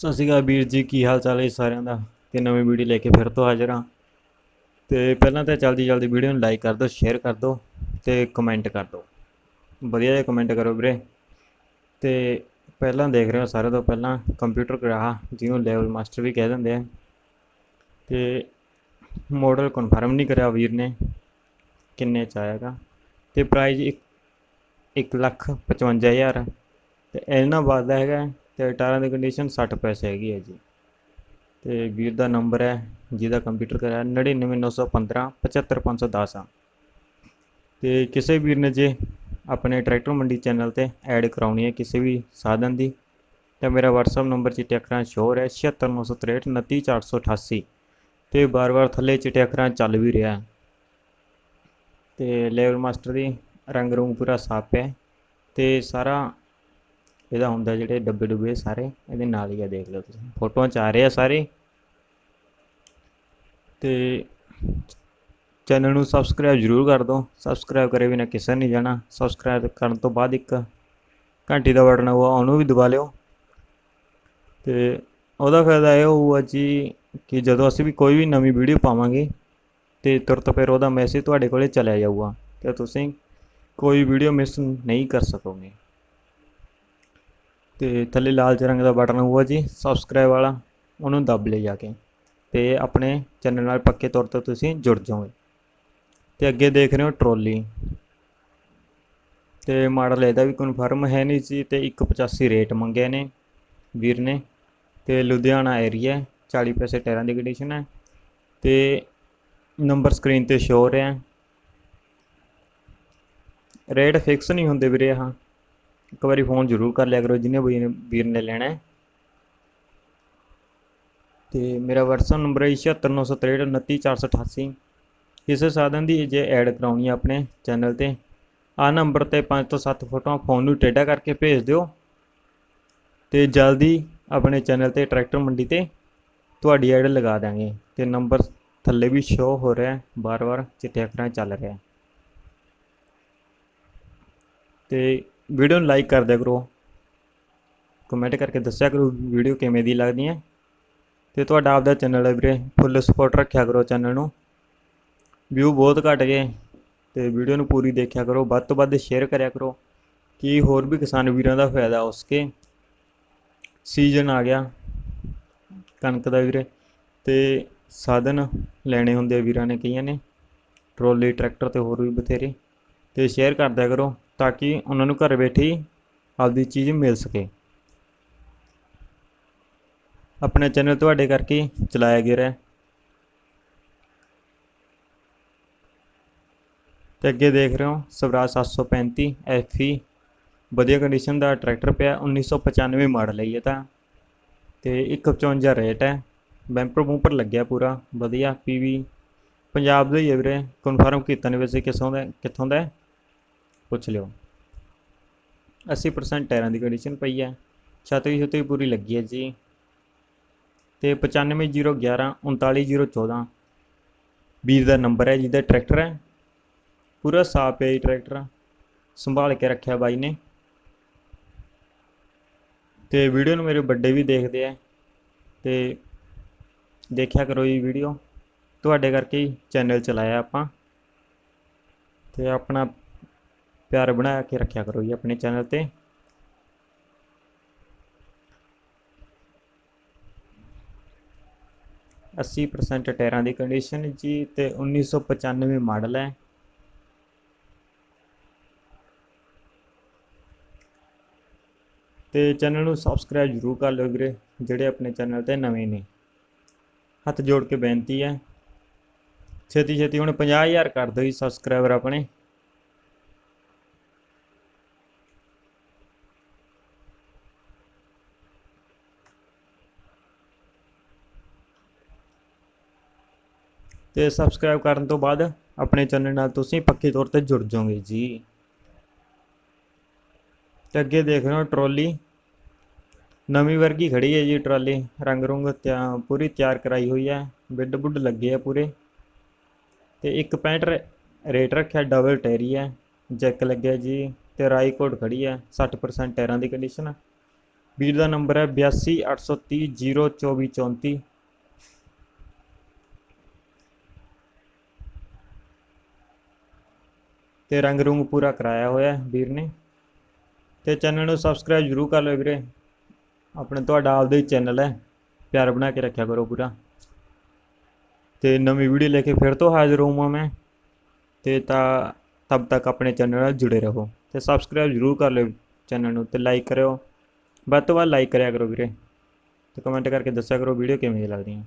ਸਤਿ ਸ਼੍ਰੀ ਅਕਾਲ ਵੀਰ ਜੀ, ਕੀ ਹਾਲ ਚਾਲ ਹੈ ਸਾਰਿਆਂ ਦਾ? ਤੇ ਨਵੀਂ ਵੀਡੀਓ ਲੈ ਕੇ ਫਿਰ ਤੋਂ ਹਾਜ਼ਰ ਹਾਂ। ਤੇ ਪਹਿਲਾਂ ਤਾਂ ਜਲਦੀ ਜਲਦੀ ਵੀਡੀਓ ਨੂੰ ਲਾਈਕ ਕਰ ਦਿਓ ਸ਼ੇਅਰ ਕਰ ਦਿਓ ਤੇ ਕਮੈਂਟ ਕਰ ਦਿਓ। ਵਧੀਆ ਜਿਹਾ ਕਮੈਂਟ ਕਰੋ ਵੀਰੇ। ਤੇ ਪਹਿਲਾਂ ਦੇਖ ਰਹੇ ਹੋ ਸਾਰਿਆਂ ਤੋਂ ਪਹਿਲਾਂ ਕੰਪਿਊਟਰ ਗਰਾਹ, ਜਿਹਨੂੰ ਲੈਵਲ ਮਾਸਟਰ ਵੀ ਕਹਿ ਦਿੰਦੇ ਆ। ਤੇ ਮਾਡਲ ਕਨਫਰਮ ਨਹੀਂ ਕਰਿਆ ਵੀਰ ਨੇ ਕਿੰਨੇ ਚ ਆਏਗਾ ਤੇ ਪ੍ਰਾਈਜ਼ ਇੱਕ ਲੱਖ ਪਚਵੰਜਾ ਹਜ਼ਾਰ। ਤੇ ਇਹਨਾਂ ਵੱਧਦਾ ਹੈਗਾ ਤੇ ਟਾਇਰਾਂ ਦੀ ਕੰਡੀਸ਼ਨ 60 ਪੈਸੇ ਹੈਗੀ ਹੈ ਜੀ। ਤੇ ਵੀਰ ਦਾ ਨੰਬਰ ਹੈ, ਜਿਹਦਾ ਕੰਪਿਊਟਰ ਕਰਾਇਆ 99915 75510 ਆ। ਤੇ ਕਿਸੇ ਵੀਰ ਨੇ ਜੇ ਆਪਣੇ ਟਰੈਕਟਰ ਮੰਡੀ ਚੈਨਲ ਤੇ ਐਡ ਕਰਾਉਣੀ ਹੈ ਕਿਸੇ ਵੀ ਸਾਧਨ ਦੀ, ਤਾਂ ਮੇਰਾ WhatsApp ਨੰਬਰ ਚਿੱਟੇ ਅੱਖਰਾਂ ਸ਼ੋਰ ਹੈ 7696 29488 ਤੇ ਬਾਰ-ਬਾਰ ਥੱਲੇ ਚਿੱਟੇ ਅੱਖਰਾਂ ਚੱਲ ਵੀ ਰਿਹਾ। ਤੇ ਲੈਵਲ ਮਾਸਟਰ ਦੀ ਰੰਗ ਰੂੰਗ ਪੂਰਾ ਸਾਫ਼ ਹੈ ਤੇ ਸਾਰਾ ਇਹਦਾ ਹੁੰਦਾ ਜਿਹੜੇ ਡੱਬੇ ਡੁੱਬੇ ਸਾਰੇ, ਇਹਦੇ ਨਾਲ ਹੀ ਆ, ਦੇਖ ਲਓ ਤੁਸੀਂ। ਫੋਟੋਆਂ ਚ ਆ ਰਹੇ ਆ ਸਾਰੇ। ਤੇ ਚੈਨਲ ਨੂੰ ਸਬਸਕ੍ਰਾਈਬ ਜ਼ਰੂਰ ਕਰ ਦਿਓ। ਸਬਸਕ੍ਰਾਈਬ ਕਰੇ ਬਿਨਾਂ ਕਿਸੇ ਨਹੀਂ ਜਾਣਾ। ਸਬਸਕ੍ਰਾਈਬ ਕਰਨ ਤੋਂ ਬਾਅਦ ਇੱਕ ਘੰਟੀ ਦਾ ਬਟਨ ਹੋਊਗਾ, ਉਹਨੂੰ ਵੀ ਦਬਾ ਲਿਓ। ਤੇ ਉਹਦਾ ਫਾਇਦਾ ਇਹ ਹੋਊਗਾ ਜੀ ਕਿ ਜਦੋਂ ਅਸੀਂ ਵੀ ਕੋਈ ਵੀ ਨਵੀਂ ਵੀਡੀਓ ਪਾਵਾਂਗੇ ਤੇ ਤੁਰਤ ਫਿਰ ਉਹਦਾ ਮੈਸੇਜ ਤੁਹਾਡੇ ਕੋਲੇ ਚਲਿਆ ਜਾਊਗਾ। ਤੇ ਤੁਸੀਂ ਕੋਈ ਵੀਡੀਓ ਮਿਸ ਨਹੀਂ ਕਰ ਸਕੋਗੇ। ਤੇ ਥੱਲੇ ਲਾਲ ਰੰਗ ਦਾ ਬਟਨ ਹੋਊਗਾ ਜੀ ਸਬਸਕ੍ਰਾਈਬ ਵਾਲਾ, ਉਹਨੂੰ ਦੱਬ ਲਿਓ ਜਾ ਕੇ ਤੇ ਆਪਣੇ ਚੈਨਲ ਨਾਲ ਪੱਕੇ ਤੌਰ ਤੇ ਤੁਸੀਂ ਜੁੜ ਜਾਓਗੇ। ਤੇ ਅੱਗੇ ਦੇਖ ਰਹੇ ਹੋ ਟਰੋਲੀ ਤੇ ਮਾਡਲ ਇਹਦਾ ਵੀ ਕਨਫਰਮ ਹੈ ਨਹੀਂ ਸੀ ਤੇ 185 ਰੇਟ ਮੰਗਿਆ ਨੇ ਵੀਰ ਨੇ। ਤੇ ਲੁਧਿਆਣਾ ਏਰੀਆ 40 ਪੈਸੇ ਟਾਇਰਾਂ ਦੀ ਕੰਡੀਸ਼ਨ ਹੈ। ਤੇ ਨੰਬਰ ਸਕਰੀਨ ਤੇ ਸ਼ੋ ਹੋ ਰਿਹਾ। ਰੇਟ ਫਿਕਸ ਨਹੀਂ ਹੁੰਦੇ ਵੀਰੇ ਹਾਂ ਇੱਕ ਵਾਰੀ ਫੋਨ ਜ਼ਰੂਰ ਕਰ ਲਿਆ ਕਰੋ ਜਿਹਨੇ ਵੀਰ ਨੇ ਵੀਰ ਨੇ ਲੈਣਾ ਹੈ। ਤੇ ਮੇਰਾ WhatsApp ਨੰਬਰ ਹੈ 7696399488 ਕਿਸੇ ਸਾਧਨ ਦੀ ਜੇ ਐਡ ਕਰਾਉਣੀ ਹੈ ਆਪਣੇ ਚੈਨਲ ਤੇ। ਆ ਨੰਬਰ ਤੇ 5 ਤੋਂ 7 ਫੋਟੋਆਂ ਫੋਨ ਨੂੰ ਟੇਢਾ ਕਰਕੇ ਭੇਜ ਦਿਓ। ਤੇ ਜਲਦੀ ਆਪਣੇ ਚੈਨਲ ਤੇ ਟਰੈਕਟਰ ਮੰਡੀ ਤੇ ਤੁਹਾਡੀ ਐਡ ਲਗਾ ਦਾਂਗੇ ਤੇ ਨੰਬਰ ਥੱਲੇ ਵੀ ਸ਼ੋ ਹੋ ਰਿਹਾ ਹੈ ਬਾਰ-ਬਾਰ ਚਿੱਟੇ ਅੱਖਰਾਂ ਚੱਲ ਰਿਹਾ ਹੈ। ਤੇ ਵੀਡੀਓ ਨੂੰ ਲਾਈਕ ਕਰ ਦਿਆ ਕਰੋ। ਕਮੈਂਟ ਕਰਕੇ ਦੱਸਿਆ ਕਰੋ ਵੀਡੀਓ ਕਿਵੇਂ ਦੀ ਲੱਗਦੀ ਹੈ। ਤੇ ਤੁਹਾਡਾ ਆਪਦਾ ਚੈਨਲ ਹੈ ਵੀਰੇ ਫੁੱਲ ਸਪੋਰਟ ਰੱਖਿਆ ਕਰੋ ਚੈਨਲ ਨੂੰ। ਵਿਊ ਬਹੁਤ ਘਟ ਗਏ, ਤੇ ਵੀਡੀਓ ਨੂੰ ਪੂਰੀ ਦੇਖਿਆ ਕਰੋ, ਵੱਧ ਤੋਂ ਵੱਧ ਸ਼ੇਅਰ ਕਰਿਆ ਕਰੋ, ਕਿ ਹੋਰ ਵੀ ਕਿਸਾਨ ਵੀਰਾਂ ਦਾ ਫਾਇਦਾ ਹੋ ਸਕੇ ਸੀਜ਼ਨ ਆ ਗਿਆ ਕਣਕ ਦਾ ਵੀਰੇ, ਤੇ ਸਾਧਨ ਲੈਣੇ ਹੁੰਦੇ ਵੀਰਾਂ ਨੇ ਕਈਆਂ ਨੇ, ਟਰੋਲੀ, ਟਰੈਕਟਰ ਤੇ ਹੋਰ ਵੀ ਬਥੇਰੇ। ਤੇ ਸ਼ੇਅਰ ਕਰਦਿਆ ਕਰੋ। ਤਾਂ ਕਿ ਉਹਨਾਂ ਨੂੰ ਘਰ ਬੈਠੇ ਆਪਦੀ ਚੀਜ਼ ਮਿਲ ਸਕੇ। ਆਪਣੇ ਚੈਨਲ ਤੁਹਾਡੇ ਕਰਕੇ ਚਲਾਇਆ ਗਿਆ ਹੈ ਤੇ ਅੱਗੇ ਦੇਖ ਰਹੇ ਹੋ, ਸਵਰਾਜ 735 ਐਫਈ ਵਧੀਆ ਕੰਡੀਸ਼ਨ ਦਾ ਟਰੈਕਟਰ ਪਿਆ 1995 ਮਾਡਲ ਹੈ ਇਹ ਤਾਂ। ਤੇ 155 ਰੇਟ ਹੈ ਬੈਂਪਰ ਬੂੰਪਰ ਲੱਗਿਆ ਪੂਰਾ, ਵਧੀਆ ਪੀਵੀ ਪੰਜਾਬ ਦਾ ਹੀ ਹੈ ਵੀਰੇ ਕਨਫਰਮ ਕੀਤਾ ਨਹੀਂ ਵੈਸੇ ਕਿਸੋਂ ਦਾ, ਕਿੱਥੋਂ ਦਾ ਪੁੱਛ ਲਿਓ। 80% ਟਾਇਰਾਂ ਦੀ ਕੰਡੀਸ਼ਨ ਪਈ ਹੈ। ਛੱਤ ਵੀ ਛੁੱਤ ਵੀ ਪੂਰੀ ਲੱਗੀ ਹੈ ਜੀ। ਤੇ 95011 39014 ਵੀਰ ਦਾ ਨੰਬਰ ਹੈ ਜਿਹਦਾ ਟਰੈਕਟਰ ਹੈ। ਪੂਰਾ ਸਾਫ਼ ਹੈ ਜੀ ਟਰੈਕਟਰ ਸੰਭਾਲ ਕੇ ਰੱਖਿਆ ਬਾਈ ਨੇ। ਤੇ ਵੀਡੀਓ ਨੂੰ ਮੇਰੇ ਵੱਡੇ ਵੀ ਦੇਖਦੇ ਆ। ਤੇ ਦੇਖਿਆ ਕਰੋ ਜੀ ਵੀਡੀਓ ਤੁਹਾਡੇ ਕਰਕੇ ਹੀ ਚੈਨਲ ਚਲਾਇਆ ਆਪਾਂ। ਤੇ ਆਪਣਾ ਪਿਆਰ ਬਣਾ ਕੇ ਰੱਖਿਆ ਕਰੋ ਜੀ ਆਪਣੇ ਚੈਨਲ ਤੇ। ਅੱਸੀ ਪਰਸੈਂਟ ਟਾਇਰਾਂ ਦੀ ਕੰਡੀਸ਼ਨ ਜੀ ਤੇ 1995 ਮਾਡਲ ਹੈ। ਤੇ ਚੈਨਲ ਨੂੰ ਸਬਸਕ੍ਰਾਈਬ ਜ਼ਰੂਰ ਕਰ ਲਿਓ ਵੀਰੇ, ਜਿਹੜੇ ਆਪਣੇ ਚੈਨਲ ਤੇ ਨਵੇਂ ਨੇ। ਹੱਥ ਜੋੜ ਕੇ ਬੇਨਤੀ ਹੈ। ਛੇਤੀ ਛੇਤੀ ਹੁਣ 50000 ਕਰ ਦਿਓ ਜੀ ਸਬਸਕ੍ਰਾਈਬਰ ਆਪਣੇ। ਤੇ ਸਬਸਕ੍ਰਾਈਬ ਕਰਨ ਤੋਂ ਬਾਅਦ ਆਪਣੇ ਚੈਨਲ ਨਾਲ ਤੁਸੀਂ ਪੱਕੇ ਤੌਰ ਤੇ ਜੁੜ ਜਾਓਗੇ ਜੀ। ਤੇ ਅੱਗੇ ਦੇਖ ਰਹੇ ਹੋ ਟਰੋਲੀ। ਨਵੀਂ ਵਰਗੀ ਖੜੀ ਹੈ ਜੀ ਟਰਾਲੀ। ਰੰਗ ਰੁੰਗ ਤਿਆ, ਪੂਰੀ ਤਿਆਰ ਕਰਾਈ ਹੋਈ ਹੈ। ਬਿੱਡ ਬੁੱਡ ਲੱਗੇ ਆ ਪੂਰੇ। ਤੇ ਇੱਕ 65 ਰੇਟ ਰੱਖਿਆ ਡਬਲ ਟੈਰੀ ਹੈ। ਜੈਕ ਲੱਗਿਆ ਜੀ ਤੇ ਰਾਈ ਕੋਡ ਖੜੀ ਹੈ 60% ਟਾਇਰਾਂ ਦੀ ਕੰਡੀਸ਼ਨ ਵੀਰ ਦਾ ਨੰਬਰ ਹੈ 8283002434 ਤੇ ਰੰਗ ਰੂੰਗ ਪੂਰਾ ਕਰਾਇਆ ਹੋਇਆ ਵੀਰ ਨੇ। ਤੇ ਚੈਨਲ ਨੂੰ ਸਬਸਕ੍ਰਾਈਬ ਜ਼ਰੂਰ ਕਰ ਲਿਓ ਵੀਰੇ। ਆਪਣੇ ਤੁਹਾਡਾ ਆਪਦਾ ਹੀ ਚੈਨਲ ਹੈ। ਪਿਆਰ ਬਣਾ ਕੇ ਰੱਖਿਆ ਕਰੋ ਪੂਰਾ। ਤੇ ਨਵੀਂ ਵੀਡੀਓ ਲੈ ਕੇ ਫਿਰ ਤੋਂ ਹਾਜ਼ਰ ਹੋਵਾਂ ਮੈਂ। ਤੇ ਤਾਂ ਤਬ ਤੱਕ ਆਪਣੇ ਚੈਨਲ ਨਾਲ ਜੁੜੇ ਰਹੋ। ਤੇ ਸਬਸਕ੍ਰਾਈਬ ਜ਼ਰੂਰ ਕਰ ਲਿਓ ਚੈਨਲ ਨੂੰ ਤੇ ਲਾਈਕ ਕਰਿਓ। ਵੱਧ ਤੋਂ ਵੱਧ ਲਾਈਕ ਕਰਿਆ ਕਰੋ ਵੀਰੇ। ਤੇ ਕਮੈਂਟ ਕਰਕੇ ਦੱਸਿਆ ਕਰੋ ਵੀਡੀਓ ਕਿਵੇਂ ਦੀ ਲੱਗਦੀਆਂ।